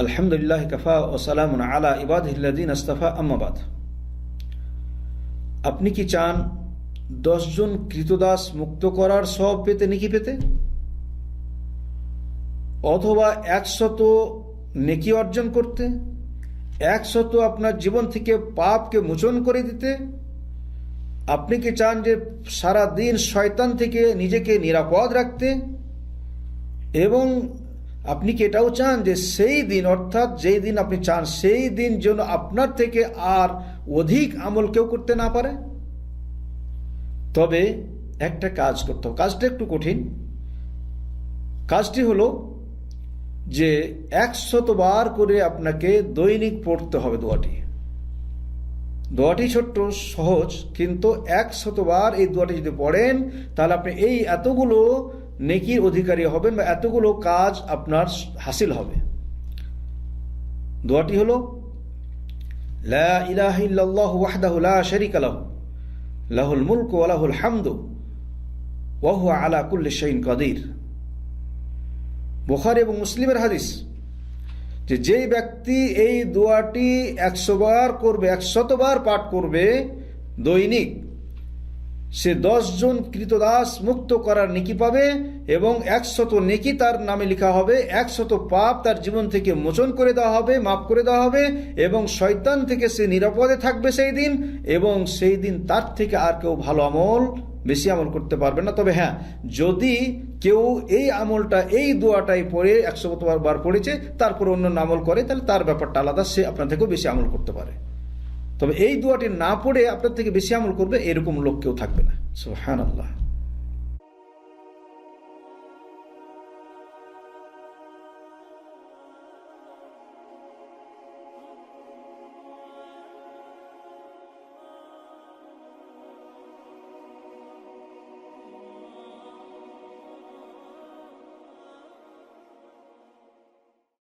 আলহামদুলিল্লাহ, কফা ও সালাম আলা ইবাদিন আস্তাফা আম্মাবাদ আপনি কি চান দশজন কৃতদাস মুক্ত করার সব পেতে, নেকি পেতে? অথবা একশত নেকি অর্জন করতে, একশত আপনার জীবন থেকে পাপকে মোচন করে দিতে? আপনি কি চান যে সারা দিন শয়তান থেকে নিজেকে নিরাপদ রাখতে? এবং আপনি কি এটাও চান যে সেই দিন, অর্থাৎ যেই দিন আপনি চান, সেই দিন যেন আপনার থেকে আর অধিক আমল কেউ করতে না পারে? তবে একটা কাজ করতে হবে। কাজটা একটু কঠিন। কাজটি হলো যে একশতবার করে আপনাকে দৈনিক পড়তে হবে দোয়াটি। দোয়াটি ছোট্ট, সহজ, কিন্তু একশতবার এই দোয়াটি যদি পড়েন, তাহলে আপনি এই এতগুলো নেকির অধিকারী হবেন বা এতগুলো কাজ আপনার হাসিল হবে। দোয়াটি হলো, লা ইলাহা ইল্লাল্লাহু ওয়াহদাহু লা শারীকা লাহু, লাহুল মুলকু ওয়া লাহুল হামদু ওয়া হুয়া আলা কুল্লি শাইইন কাদির। বুখারী এবং মুসলিমের হাদিস যে যেই ব্যক্তি এই দোয়াটি একশো বার করবে একশতবার পাঠ করবে, দৈনিক সে জন কৃতদাস মুক্ত করার নেকি পাবে এবং একশত নেকি তার নামে লেখা হবে, একশত পাপ তার জীবন থেকে মোচন করে দেওয়া হবে, মাফ করে দেওয়া হবে এবং শয়তান থেকে সে নিরাপদে থাকবে সেই দিন এবং সেই দিন তার থেকে আর কেউ ভালো আমল বেশি আমল করতে পারবে না। তবে হ্যাঁ যদি কেউ এই আমলটা, এই দোয়াটাই পড়ে একশো বার পড়েছে, তারপর অন্য আমল করে, তাহলে তার ব্যাপারটা আলাদা, সে আপনার থেকেও বেশি আমল করতে পারে। তবে এই দোয়াটি না পড়ে আপনার থেকে বেশি আমল করবে, এরকম লোক কেউ থাকবে না। হ্যাঁ আল্লাহ